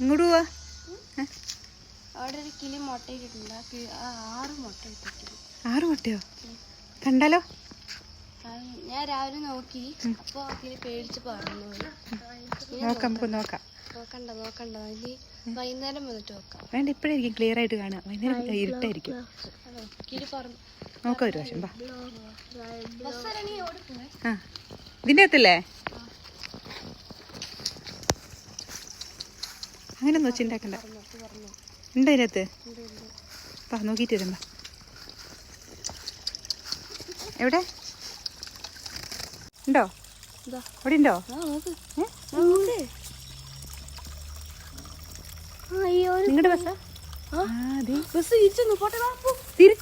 ഇങ്ങോട്ട് പോവാ അവിടെ ഒരു കിളി മുട്ടയിട്ടിട്ടുണ്ട് ആ കിളി ആറ് മുട്ട ഇട്ടിട്ടുണ്ട് ആറ് മുട്ടയോ കണ്ടാലോ ഞാൻ രാവിലെ നോക്കി അപ്പൊ കിളി പേടിച്ച് ഇനി നോക്കാം നമുക്ക് നോക്കാം നോക്കണ്ട നോക്കണ്ട ഇനി വൈകുന്നേരം വന്നിട്ട് നോക്കാം വേണ്ട ഇപ്പോഴായിരിക്കും ക്ലിയർ ആയിട്ട് കാണാം വൈകുന്നേരം ഇരുട്ടായിരിക്കും നോക്കാം ഒരു പ്രാവശ്യം ഇതിന്റെ അകത്തല്ലേ അങ്ങനെ ഒന്നും വെച്ചുണ്ടാക്കണ്ട. ഉണ്ട് അതിനകത്ത്. വാ നോക്കിയിട്ട് വരുമ്പോ. എവിടെ? ഉണ്ടോ? അവിടെ ഉണ്ടോ? നിങ്ങളുടെ ബസ്സാ? തിരിച്ചു